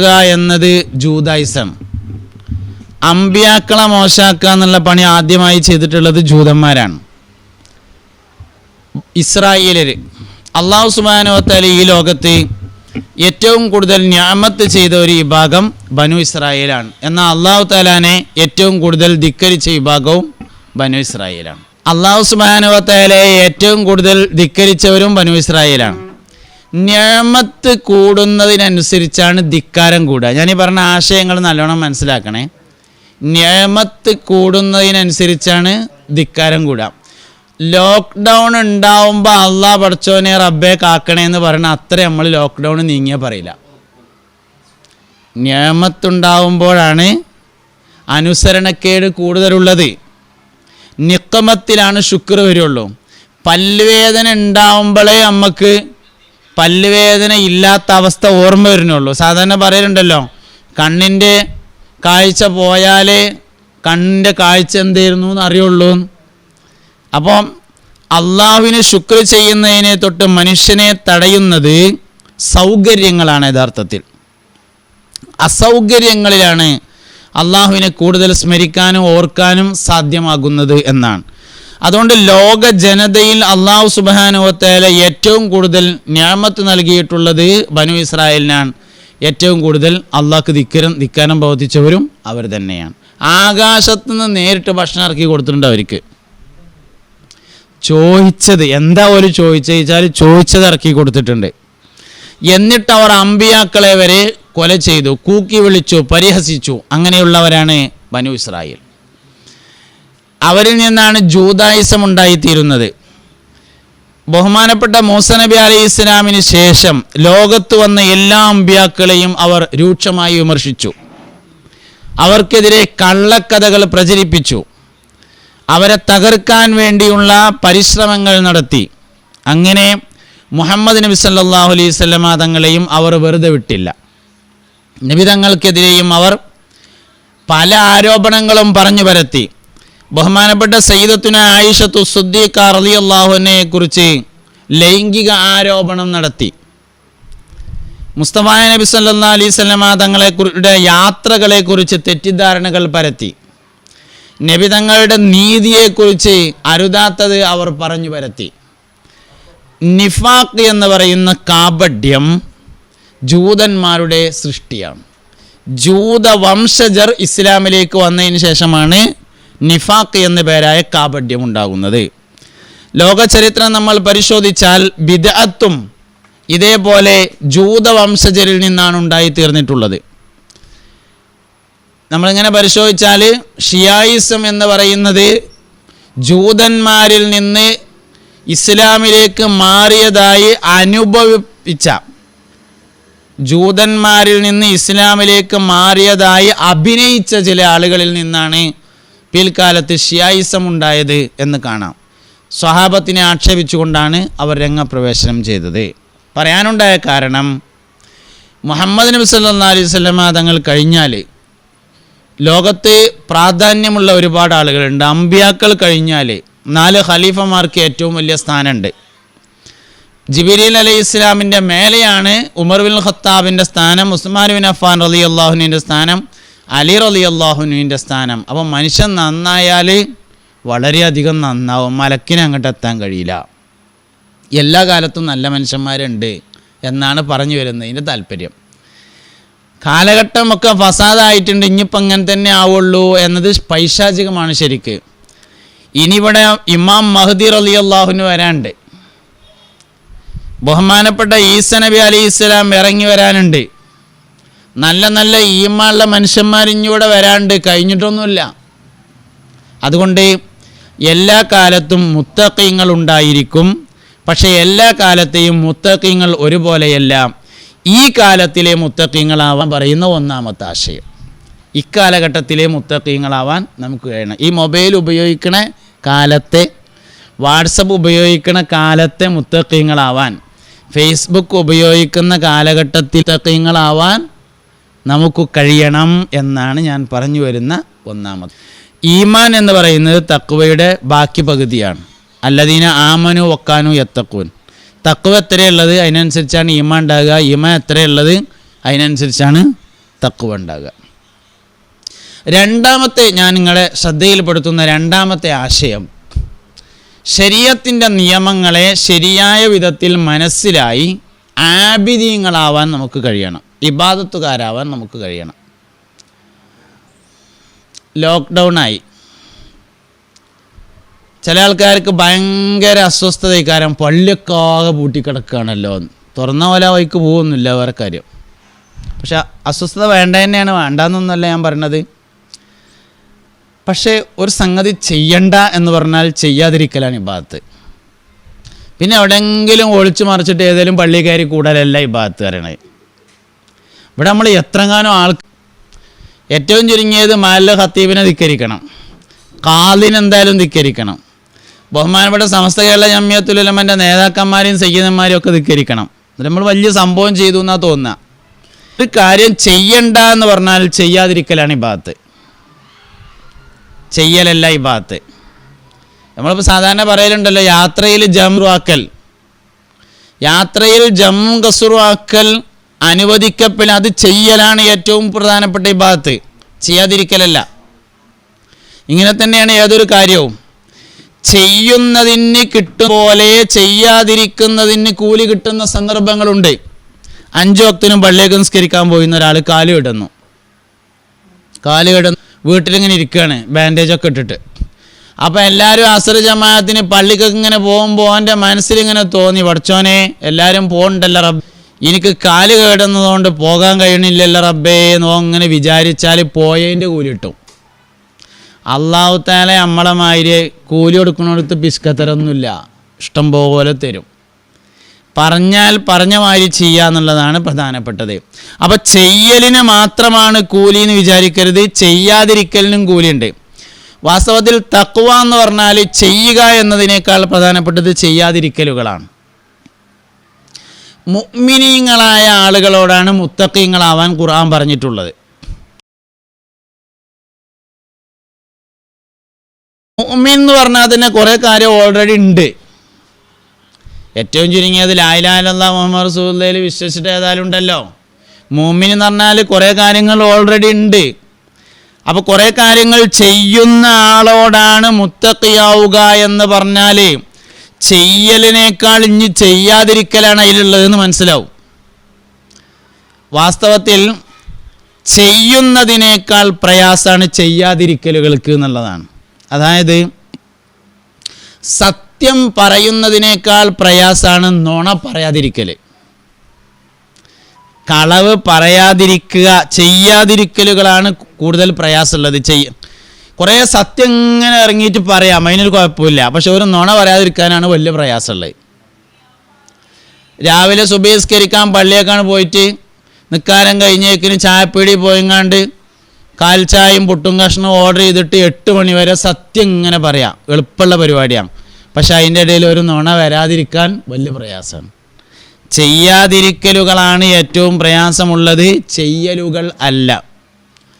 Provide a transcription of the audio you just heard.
എന്നത് ജൂതായിസം. അമ്പിയാക്കളെ മോശാക്കുക എന്നുള്ള പണി ആദ്യമായി ചെയ്തിട്ടുള്ളത് ജൂതന്മാരാണ്. ഇസ്രായേലര് അള്ളാഹു സുബാനോത്തല ഈ ലോകത്ത് ഏറ്റവും കൂടുതൽ ഞാമത്ത് ചെയ്ത ഒരു വിഭാഗം ബനു ഇസ്രായേലാണ്. എന്നാൽ അള്ളാഹു താലാനെ ഏറ്റവും കൂടുതൽ ധിക്കരിച്ച വിഭാഗവും ബനു ഇസ്രായേലാണ്. അള്ളാഹു സുബാനുവത്താലയെ ഏറ്റവും കൂടുതൽ ധിക്കരിച്ചവരും ബനു ഇസ്രായേലാണ്. ഞാമത്ത് കൂടുന്നതിനനുസരിച്ചാണ് ധിക്കാരം കൂടുക. ഞാൻ പറഞ്ഞ ആശയങ്ങൾ നല്ലോണം മനസ്സിലാക്കണേ. ഞാമത്ത് കൂടുന്നതിനനുസരിച്ചാണ് ധിക്കാരം കൂടുക. ലോക്ക്ഡൗൺ ഉണ്ടാവുമ്പോൾ അള്ളാ പഠിച്ചോനെ റബ്ബെ കാക്കണേ എന്ന് പറയണ അത്ര നമ്മൾ ലോക്ക്ഡൗൺ നീങ്ങിയ പറയില്ല. ഞാമത്തുണ്ടാവുമ്പോഴാണ് അനുസരണക്കേട് കൂടുതലുള്ളത്. നിക്കമത്തിലാണ് ശുക്ർ വരുള്ളൂ. പല്ലുവേദന ഉണ്ടാവുമ്പോഴേ നമുക്ക് പല്ലുവേദന ഇല്ലാത്ത അവസ്ഥ ഓർമ്മ വരുന്നുള്ളൂ. സാധാരണ പറയലുണ്ടല്ലോ കണ്ണിന്റെ കാഴ്ച പോയാലേ കണ്ണിന്റെ കാഴ്ച എന്തായിരുന്നു എന്ന് അറിയുള്ളൂ. അപ്പം അള്ളാഹുവിന് ശുക്ർ ചെയ്യുന്നതിനെ തൊട്ട് മനുഷ്യനെ തടയുന്നത് സൗകര്യങ്ങളാണ് യഥാർത്ഥത്തിൽ. അസൗകര്യങ്ങളിലാണ് അള്ളാഹുവിനെ കൂടുതൽ സ്മരിക്കാനും ഓർക്കാനും സാധ്യമാകുന്നത് എന്നാണ്. അതുകൊണ്ട് ലോക ജനതയിൽ അള്ളാഹു സുബാനുവത്തേല ഏറ്റവും കൂടുതൽ ഞാമത്ത് നൽകിയിട്ടുള്ളത് ബനു ഇസ്രായേലിനാണ്. ഏറ്റവും കൂടുതൽ അള്ളാഹ്ക്ക് ധിക്കരം ധിക്കാരം പ്രവർത്തിച്ചവരും അവർ തന്നെയാണ്. ആകാശത്ത് നിന്ന് നേരിട്ട് ഭക്ഷണം ഇറക്കി കൊടുത്തിട്ടുണ്ട് അവർക്ക്. ചോദിച്ചത് എന്താ ഒരു ചോദിച്ചത്? വെച്ചാൽ ചോദിച്ചത് ഇറക്കി കൊടുത്തിട്ടുണ്ട്. എന്നിട്ട് അവർ അമ്പിയാക്കളെ വരെ കൊല ചെയ്തു കൂക്കി വിളിച്ചു പരിഹസിച്ചു. അങ്ങനെയുള്ളവരാണ് ബനു ഇസ്രായേൽ. അവരിൽ നിന്നാണ് ജൂതായുസം ഉണ്ടായിത്തീരുന്നത്. ബഹുമാനപ്പെട്ട മൂസ നബി ഇസ്ലാമിന് ശേഷം ലോകത്ത് വന്ന എല്ലാ അമ്പ്യാക്കളെയും അവർ രൂക്ഷമായി വിമർശിച്ചു. അവർക്കെതിരെ കള്ളക്കഥകൾ പ്രചരിപ്പിച്ചു. അവരെ തകർക്കാൻ വേണ്ടിയുള്ള പരിശ്രമങ്ങൾ നടത്തി. അങ്ങനെ മുഹമ്മദ് നബി സല്ലാഹു അലൈഹി സ്വലമ തങ്ങളെയും അവർ വെറുതെ വിട്ടില്ല. നബി തങ്ങൾക്കെതിരെയും അവർ പല ആരോപണങ്ങളും പറഞ്ഞു പരത്തി. ബഹുമാനപ്പെട്ട സയ്യിദത്തുന ആയിഷത്തു സുദ്ദീഖ അള്ളാഹുവിനെ കുറിച്ച് ലൈംഗിക ആരോപണം നടത്തി. മുസ്തഫായ നബി സല്ലാ തങ്ങളെ കുറിയുടെ യാത്രകളെക്കുറിച്ച് തെറ്റിദ്ധാരണകൾ പരത്തി. നബി തങ്ങളുടെ നീതിയെക്കുറിച്ച് അരുതാത്തത് അവർ പറഞ്ഞു പരത്തി. നിഫാഖ് എന്ന് പറയുന്ന കാപഢ്യം ജൂതന്മാരുടെ സൃഷ്ടിയാണ്. ജൂത വംശജർ ഇസ്ലാമിലേക്ക് വന്നതിന് ശേഷമാണ് നിഫാഖ് എന്ന പേരായ കാപഡ്യം ഉണ്ടാകുന്നത്. ലോക ചരിത്രം നമ്മൾ പരിശോധിച്ചാൽ ബിദഅത്തും ഇതേപോലെ ജൂത വംശജരിൽ നിന്നാണ് ഉണ്ടായി തീർന്നിട്ടുള്ളത് നമ്മളിങ്ങനെ പരിശോധിച്ചാൽ ഷിയായിസം എന്ന് പറയുന്നത് ജൂതന്മാരിൽ നിന്ന് ഇസ്ലാമിലേക്ക് മാറിയതായി അനുഭവിപ്പിച്ച ജൂതന്മാരിൽ നിന്ന് ഇസ്ലാമിലേക്ക് മാറിയതായി അഭിനയിച്ച ചില ആളുകളിൽ നിന്നാണ് പിൽക്കാലത്ത് ഷിയായിസം ഉണ്ടായത് എന്ന് കാണാം. സ്വഹാബത്തിനെ ആക്ഷേപിച്ചുകൊണ്ടാണ് അവർ രംഗപ്രവേശനം ചെയ്തത്. പറയാനുണ്ടായ കാരണം മുഹമ്മദ് നബി സല്ലാ അലൈഹി സ്വലമ തങ്ങൾ കഴിഞ്ഞാൽ ലോകത്ത് പ്രാധാന്യമുള്ള ഒരുപാട് ആളുകളുണ്ട്. അമ്പിയാക്കൾ കഴിഞ്ഞാൽ നാല് ഖലീഫമാർക്ക് ഏറ്റവും വലിയ സ്ഥാനമുണ്ട്. ജിബിരിൽ അലൈഹി ഇസ്ലാമിന്റെ മേലെയാണ് ഉമർ ബിൻ ഖത്താബിന്റെ സ്ഥാനം ഉസ്മാൻ ബിൻ അഫാൻ റലി അള്ളാഹുവിന്റെ സ്ഥാനം അലി റലി അള്ളാഹുനുവിന്റെ സ്ഥാനം. അപ്പം മനുഷ്യൻ നന്നായാൽ വളരെയധികം നന്നാവും. മലക്കിന് അങ്ങോട്ട് എത്താൻ കഴിയില്ല. എല്ലാ കാലത്തും നല്ല മനുഷ്യന്മാരുണ്ട് എന്നാണ് പറഞ്ഞു വരുന്നതിന്റെ താല്പര്യം. കാലഘട്ടമൊക്കെ ഫസാദായിട്ടുണ്ട്. ഇനിയിപ്പോൾ അങ്ങനെ തന്നെ ആവുള്ളൂ എന്നത് പൈശാചികമാണ് ശരിക്ക്. ഇനിയിവിടെ ഇമാം മഹദി അലി അള്ളാഹുനു വരാണ്ട് ബഹുമാനപ്പെട്ട ഈസ നബി അലി ഇസ്ലാം ഇറങ്ങി വരാനുണ്ട്. നല്ല നല്ല ഈമാനുള്ള മനുഷ്യന്മാർ ഇനിയൂടെ വരാണ്ട് കഴിഞ്ഞിട്ടൊന്നുമില്ല. അതുകൊണ്ട് എല്ലാ കാലത്തും മുത്തക്കീങ്ങൾ ഉണ്ടായിരിക്കും. പക്ഷേ എല്ലാ കാലത്തെയും മുത്തക്കീങ്ങൾ ഒരുപോലെയല്ല. ഈ കാലത്തിലെ മുത്തക്കീങ്ങളാവാൻ പറയുന്ന ഒന്നാമത്തെ ആശയം. ഇക്കാലഘട്ടത്തിലെ മുത്തക്കീങ്ങളാവാൻ നമുക്ക് കഴിയണം. ഈ മൊബൈൽ ഉപയോഗിക്കണ കാലത്തെ വാട്സപ്പ് ഉപയോഗിക്കണ കാലത്തെ മുത്തക്കീങ്ങളാവാൻ ഫേസ്ബുക്ക് ഉപയോഗിക്കുന്ന കാലഘട്ടത്തിൽ മുത്തക്കീങ്ങളാവാൻ നമുക്ക് കഴിയണം എന്നാണ് ഞാൻ പറഞ്ഞു വരുന്ന ഒന്നാമത്. ഈമാൻ എന്ന് പറയുന്നത് തക്വയുടെ ബാക്കി പകുതിയാണ്. അല്ലദീന ആമനു ഒക്കാനു എത്തക്കൂൻ തക്വ എത്രയുള്ളത് അതിനനുസരിച്ചാണ് ഈമാൻ ഉണ്ടാകുക. ഈമാൻ എത്രയുള്ളത് അതിനനുസരിച്ചാണ് തക്കുവ ഉണ്ടാകുക. രണ്ടാമത്തെ ഞാൻ നിങ്ങളെ ശ്രദ്ധയിൽപ്പെടുത്തുന്ന രണ്ടാമത്തെ ആശയം ശരീരത്തിന്റെ നിയമങ്ങളെ ശരിയായ വിധത്തിൽ മനസ്സിലായി ആബിദീങ്ങളാവാൻ നമുക്ക് കഴിയണം. ഇബാദത്തുകാരാവാൻ നമുക്ക് കഴിയണം. ലോക്ക്ഡൗൺ ആയി ചില ആൾക്കാർക്ക് ഭയങ്കര അസ്വസ്ഥതയ്ക്കാരം പള്ളിയൊക്കെ ആകെ പൂട്ടിക്കിടക്കുകയാണല്ലോ. തുറന്ന പോലെ വഴിക്ക് പോകുന്നില്ല വേറെ കാര്യം. പക്ഷെ അസ്വസ്ഥത വേണ്ട തന്നെയാണ് വേണ്ടെന്നൊന്നല്ല ഞാൻ പറഞ്ഞത് പക്ഷേ ഒരു സംഗതി ചെയ്യണ്ട എന്ന് പറഞ്ഞാൽ ചെയ്യാതിരിക്കലാണ് ഇബാദത്ത്. പിന്നെ എവിടെയെങ്കിലും ഒളിച്ചു മറിച്ചിട്ട് ഏതെങ്കിലും പള്ളി കയറി കൂടലല്ല ഇബാദത്ത് പറയണത്. ഇവിടെ നമ്മൾ എത്രങ്ങാനും ആൾ ഏറ്റവും ചുരുങ്ങിയത് മാല ഖത്തീബിനെ ധിക്കരിക്കണം. കാലിന് എന്തായാലും ധിക്കരിക്കണം. ബഹുമാനപ്പെട്ട സമസ്ത കേരള ജമ്മിയത്തുലമന്റെ നേതാക്കന്മാരെയും സയ്യിദന്മാരെയും ഒക്കെ ധിക്കരിക്കണം. നമ്മൾ വലിയ സംഭവം ചെയ്തു എന്നാ തോന്നുക. ഒരു കാര്യം ചെയ്യണ്ട എന്ന് പറഞ്ഞാൽ ചെയ്യാതിരിക്കലാണ് ഈ ഭാഗത്ത് ചെയ്യലല്ല ഈ ഭാഗത്ത് നമ്മളിപ്പോൾ സാധാരണ പറയലുണ്ടല്ലോ യാത്രയിൽ ജംറുവാക്കൽ യാത്രയിൽ ജം കസുറുവാക്കൽ അനുവദിക്കപ്പെൽ അത് ചെയ്യലാണ് ഏറ്റവും പ്രധാനപ്പെട്ട ഈ ഭാഗത്ത്. ചെയ്യാതിരിക്കലല്ല. ഇങ്ങനെ തന്നെയാണ് ഏതൊരു കാര്യവും. ചെയ്യുന്നതിന് കിട്ടും പോലെ ചെയ്യാതിരിക്കുന്നതിന് കൂലി കിട്ടുന്ന സന്ദർഭങ്ങളുണ്ട്. അഞ്ചു വക്തിനും പള്ളിയൊക്കെ നിസ്കരിക്കാൻ പോയിന്ന് ഒരാൾ കാൽ കിടന്നു. കാൽ കിടന്നു. വീട്ടിലിങ്ങനെ ഇരിക്കുകയാണ് ബാൻഡേജൊക്കെ ഇട്ടിട്ട്. അപ്പം എല്ലാവരും അസർ ജമാഅത്തിന് പള്ളിക്കൊക്കെ ഇങ്ങനെ പോകുമ്പോൾ അവന്റെ മനസ്സിലിങ്ങനെ തോന്നി പഠിച്ചോനെ എല്ലാവരും പോകണ്ടല്ലോ റബ്ബ്. എനിക്ക് കാൽ കേടുന്നതുകൊണ്ട് പോകാൻ കഴിയണില്ലല്ലോ റബ്ബേ എന്നോ അങ്ങനെ വിചാരിച്ചാൽ പോയതിന്റെ കൂലി കിട്ടും. അള്ളാഹു താല നമ്മളെ മാതിരി കൂലി കൊടുക്കുന്നിടത്ത് പിസ്കത്തരൊന്നുമില്ല ഇഷ്ടം പോലെ തരും. പറഞ്ഞാൽ പറഞ്ഞ മാതിരി ചെയ്യുക എന്നുള്ളതാണ് പ്രധാനപ്പെട്ടത്. അപ്പം ചെയ്യലിന് മാത്രമാണ് കൂലി എന്ന് വിചാരിക്കരുത്. ചെയ്യാതിരിക്കലിനും കൂലിയുണ്ട്. വാസ്തവത്തിൽ തക്കുവ എന്ന് പറഞ്ഞാൽ ചെയ്യുക എന്നതിനേക്കാൾ പ്രധാനപ്പെട്ടത് ചെയ്യാതിരിക്കലുകളാണ്. മുഅ്മിനീങ്ങളായ ആളുകളോടാണ് മുത്തക്കീങ്ങളാവാൻ ഖുർആൻ പറഞ്ഞിട്ടുള്ളത്. മുഅ്മിൻ എന്ന് പറഞ്ഞാൽ തന്നെ കുറേ കാര്യം ഓൾറെഡി ഉണ്ട്. ഏറ്റവും ചുരുങ്ങിയത് ലായ്ലാലല്ല മുഹമ്മദ് റസൂല്ലയിൽ വിശ്വസിച്ചിട്ട് ഏതായാലും ഉണ്ടല്ലോ. മൂമിൻ എന്ന് പറഞ്ഞാൽ കുറേ കാര്യങ്ങൾ ഓൾറെഡി ഉണ്ട്. അപ്പോൾ കുറേ കാര്യങ്ങൾ ചെയ്യുന്ന ആളോടാണ് മുത്തക്കിയാവുക എന്ന് പറഞ്ഞാൽ ചെയ്യലിനേക്കാൾ ഇനി ചെയ്യാതിരിക്കലാണ് അതിലുള്ളതെന്ന് മനസ്സിലാവും. വാസ്തവത്തിൽ ചെയ്യുന്നതിനേക്കാൾ പ്രയാസമാണ് ചെയ്യാതിരിക്കലുകൾക്ക് എന്നുള്ളതാണ്. അതായത് സത്യം പറയുന്നതിനേക്കാൾ പ്രയാസമാണ് നുണ പറയാതിരിക്കൽ കളവ് പറയാതിരിക്കുക ചെയ്യാതിരിക്കലുകളാണ് കൂടുതൽ പ്രയാസമുള്ളത്. ചെയ്യ കുറേ സത്യം ഇങ്ങനെ ഇറങ്ങിയിട്ട് പറയാം. അതിനൊരു കുഴപ്പമില്ല. പക്ഷെ ഒരു നുണ പറയാതിരിക്കാനാണ് വലിയ പ്രയാസമുള്ളത്. രാവിലെ സുബീസ്കരിക്കാൻ പള്ളിയേക്കാണ് പോയിട്ട് നിക്കാരം കഴിഞ്ഞേക്കിന് ചായപ്പീടി പോയിങ്ങാണ്ട് കാൽ ചായയും പുട്ടും കഷ്ണവും ഓർഡർ ചെയ്തിട്ട് എട്ട് മണി വരെ സത്യം ഇങ്ങനെ പറയാം. എളുപ്പമുള്ള പരിപാടിയാണ്. പക്ഷെ അതിന്റെ ഇടയിൽ ഒരു നുണ വരാതിരിക്കാൻ വലിയ പ്രയാസമാണ്. ചെയ്യാതിരിക്കലുകളാണ് ഏറ്റവും പ്രയാസമുള്ളത്. ചെയ്യലുകൾ അല്ല.